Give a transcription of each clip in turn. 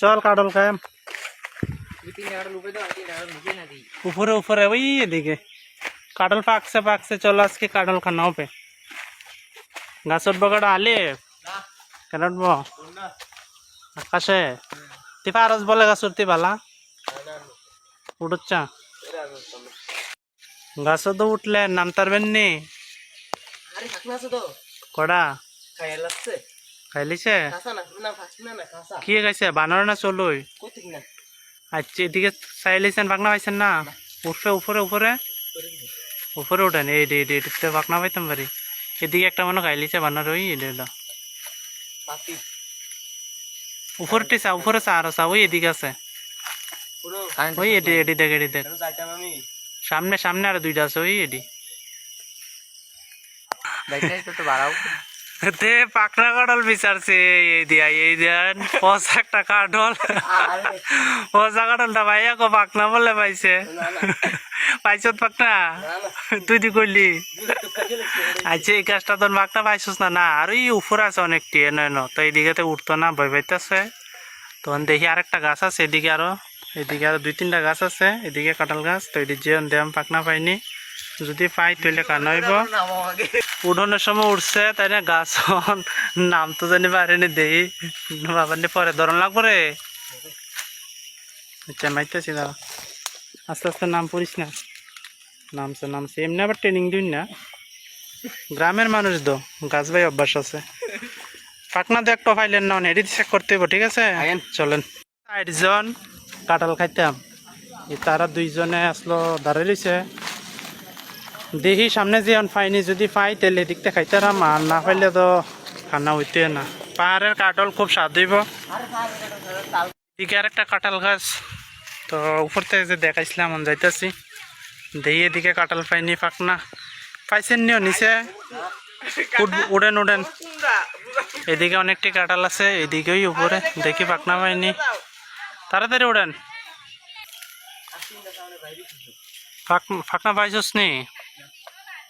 চল কাটল খাম দুই তিন টাকা লুপে দাও তিন টাকা লুপে না দিই উপরে উপরে ওই এদিকে কাটল পাকছে পাকছে চলো আজকে কাটল খানা হবে গাছত বগাড়া আলে না কেন উঠবো আকাশে তুই পারস বলে গাছত তুই বালা উঠুচ্ছা গাছত তো খাইলিছে? কি খাইছে বানর না চলুই? আচ্ছা এদিকে চাইলিছেন পাকনা পাইছেন না? উঠবে উপরে উপরে উপরে উঠেন এই ডে ডে ডে পাকনা পাইতাম পারি এদিকে একটা মনে খাইলিছে বানর ওই এটা উপরটি চা উপরে চা আরও চা ওই এদিকে আছে। পুরো ওই এডি এডি দেখ এডি দেখ সামনে সামনে আর দুইটা আছে ওই তো বাড়াও তে পাকনা কাটল বিচারছে এই দিয়া এই দেন পচা একটা কাটল পচা কাটলটা ভাইয়া কো পাকনা বলে পাইছে। পাইছত পাকনা? তুই দি লাগছে আচ্ছা এই গাছটা তোর পাকনা পাইছস না? না আর এই উপরে আছে অনেকটি এনে ন তো এইদিকে তো উঠতো না ভয় পাইতেছে। তখন দেখি আরেকটা গাছ আছে এদিকে আরও। এদিকে আরও দুই তিনটা গাছ আছে এদিকে কাঁঠাল গাছ। তো এদিকে যে পাকনা পাইনি। যদি পাই তাহলে কান হইব। উঠোনের সময় উঠছে তাই না? গাছ নাম তো জানি পারেনি দেই। বাবার পরে ধরন লাগবো রে। আচ্ছা মাইতেছি দাও আস্তে আস্তে নাম পড়িস না। নামছে নামছে। এমনি আবার ট্রেনিং দিন না। গ্রামের মানুষ তো গাছ ভাই অভ্যাস আছে। পাকনা তো একটা ফাইলেন না এডিট চেক করতে হইব ঠিক আছে? চলেন। চারজন কাঁঠাল খাইতাম। তারা দুইজনে আসলো দাঁড়াই রয়েছে দেখি সামনে যে পাইনি যদি পাই তাহলে এদিকতে খাইতারাম আর না পাইলে তো খানা হইতে না। পাহাড়ের কাঁঠাল খুব স্বাদ হইব। এদিকে আর একটা কাঁঠাল গাছ, তো উপর থেকে যে দেখাইছিলাম যাইতেছি। দেখি এদিকে কাঁঠাল পাইনি পাকনা পাইছেন নিও নিচে। উড়েন উড়েন। এদিকে অনেকটি কাঁঠাল আছে, এদিকেই উপরে। দেখি পাকনা পাইনি তাড়াতাড়ি উড়েন। ফাক- ফাকনা পাইছস নি?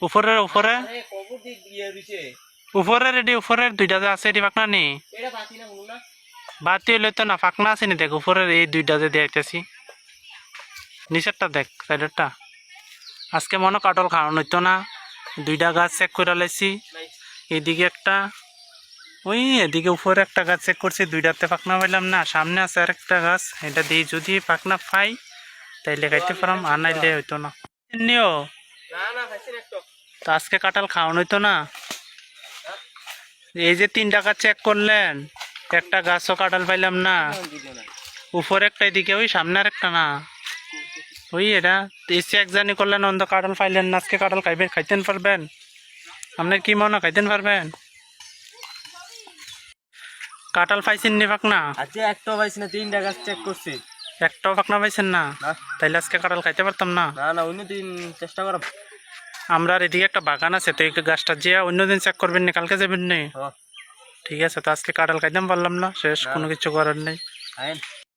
উপরে? উপরে উপরে রেডি উপরে দুইটা যে আছে এটি পাকনা নি বাতি হইলে তো না ফাঁকনা আছে নি দেখ উপরের এই দুইটা যে দেখতেছি। নিচেরটা দেখ সাইডেরটা। আজকে মনে কাটল খাওয়ানো হইতো না। দুইটা গাছ চেক করে লাইছি। এদিকে একটা ওই এদিকে উপরে একটা গাছ চেক করছি দুইটাতে পাকনা পাইলাম না সামনে আছে আর একটা গাছ। এটা দিয়ে যদি পাকনা পাই তাইলে খাইতে পারাম আর নাইলে হইতো না। নিও তো তো আজকে কাঁঠাল খাওয়ানো হইতো না। এই যে তিন টাকা চেক করলেন একটা গাছও কাঁঠাল পাইলাম না। না উপরে একটা এদিকে ওই সামনে আর একটা না। ওই এটা এসে এক জানি করলেন অন্ধ কাঁঠাল পাইলেন না আজকে কাঁঠাল খাইবেন খাইতেন পারবেন? আপনার কি মনে খাইতেন পারবেন? কাঁঠাল পাইছেন নি পাক না আজকে একটা পাইছি না তিনটা গাছ চেক করছি। একটাও পাকনা পাইছেন না? না। তাইলে আজকে কাঁঠাল খাইতে পারতাম না। না না অন্য দিন চেষ্টা করো আমরা এদিকে একটা বাগান আছে তো এই গাছটা যে অন্যদিন চেক করবেন না কালকে যাবেন নি? হ্যাঁ। ঠিক আছে তো আজকে কাঁঠাল খাইতাম পারলাম না। শেষ কোনো কিছু করার নেই।